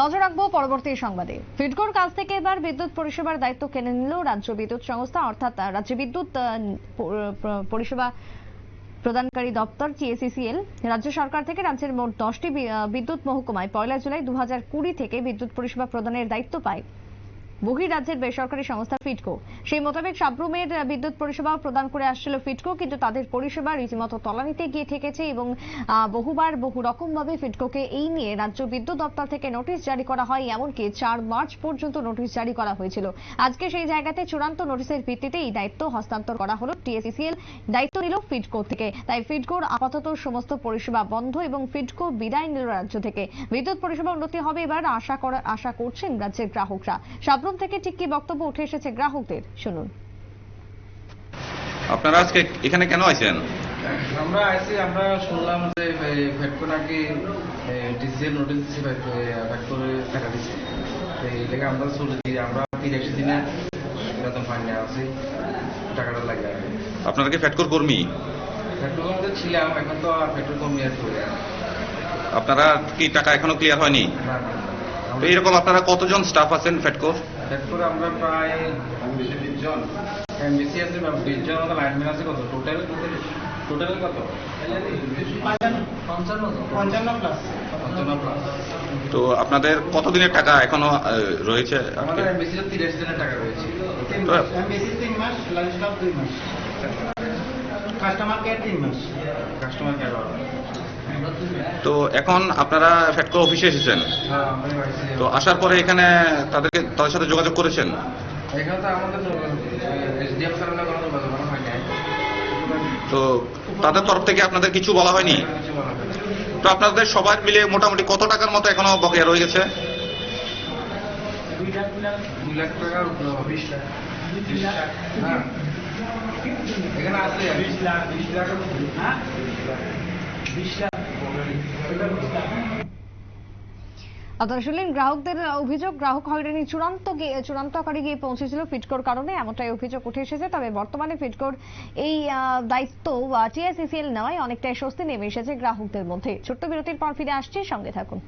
নজর রাখব পরবর্তী সংবাদে। ফিডকোর কাছ থেকে এবার বিদ্যুৎ পরিষেবার দায়িত্ব কেনে নিল রাজ্য বিদ্যুৎ সংস্থা, অর্থাৎ রাজ্য বিদ্যুৎ পরিষেবা প্রদানকারী দপ্তর টিএসিসিএল রাজ্য সরকার থেকে রাজ্যের মোট দশটি বিদ্যুৎ মহকুমায় পয়লা জুলাই দু থেকে বিদ্যুৎ পরিষেবা প্রদানের দায়িত্ব পায়। বহির রাজ্যের বেসরকারি সংস্থা ফিডকো সেই মোতাবেক সাবরুমের বিদ্যুৎ পরিষেবাও প্রদান করে আসছিল ফিডকো কিন্তু তাদের পরিষেবা রীতিমতো তলানিতে গিয়ে ঠেকেছে এবং বহুবার বহু রকম ভাবে ফিডকোকে এই নিয়ে রাজ্য বিদ্যুৎ দপ্তর থেকে নোটিশ জারি করা হয়, এমনকি চার মার্চ পর্যন্ত নোটিশ জারি করা হয়েছিল। আজকে সেই জায়গাতে চূড়ান্ত নোটিশের ভিত্তিতে এই দায়িত্ব হস্তান্তর করা হলো টিএসিসিএল দায়িত্ব নিল ফিডকো থেকে। তাই ফিডকোর আপাতত সমস্ত পরিষেবা বন্ধ এবং ফিডকো বিদায় নিল রাজ্য থেকে। বিদ্যুৎ পরিষেবা উন্নতি হবে এবার আশা করা, আশা করছেন রাজ্যের গ্রাহকরা। সাবরুম থেকে ঠিক কি বক্তব্য উঠে এসেছে গ্রাহকদের? শুনুন। আপনারা আজকে এখানে কেন আছেন আমরা আইসি আমরা শুনলাম যে ফেটকো নাকি ডিসিএল নোটিস দিচ্ছে ফেটকোরে টাকা দিচ্ছে তো এই লেগে আমরা চলেছি আমরা তিরাশি দিনে বেতন পাইনি আছি টাকাটা লাগে আপনারা কি ফ্যাটকোর কর্মী? ফেটকোর মধ্যে ছিলাম এখন তো ফেটকোর কর্মী আর আপনারা কি টাকা এখনও ক্লিয়ার হয়নি? না না। তো এরকম আপনারা কতজন স্টাফ আছেন ফ্যাটকোর ফেটকোর আমরা প্রায় জন। এমবিসি আছে বিশ জন মতো লাইনম্যান আছে কত? টোটাল টোটাল কত? তো আপনাদের কতদিনের টাকা এখনও রয়েছে আমাদের এমবিসি তিরাশি দিনের টাকা রয়েছে। তিন তিন মাস লাঞ্চ স্টপ দুই মাস। কাস্টমার কেয়ার তিন মাস। কাস্টমার কেয়ার হ্যাঁ। তো এখন আপনারা ফ্যাটকো অফিসে এসেছেন? হ্যাঁ তো আসার পরে এখানে তাদেরকে তাদের সাথে যোগাযোগ করেছেন? তো হয় তাদের তরফ থেকে আপনাদের কিছু বলা হয়নি? কিছু বলা হয় নাই। তো আপনাদের সবার মিলে মোটামুটি কত টাকার মতো এখনও বকেয়া রয়ে গেছে। বিশ লাখ। হ্যাঁ। এখানে আছে বিশ লাখ বিশ লাখ। হ্যাঁ? বিশ লাখ। আপনারা শুনলেন গ্রাহকদের অভিযোগ, গ্রাহক হয়রানি চূড়ান্ত চূড়ান্ত আকারে গিয়ে পৌঁছেছিল ফিটকোর কারণে, এমনটাই অভিযোগ উঠে এসেছে। তবে বর্তমানে ফিটকোর এই দায়িত্ব টিএসিসিএল নেওয়ায় অনেকটাই স্বস্তি নেমে এসেছে গ্রাহকদের মধ্যে। ছোট্ট বিরতির পর ফিরে আসছি, সঙ্গে থাকুন।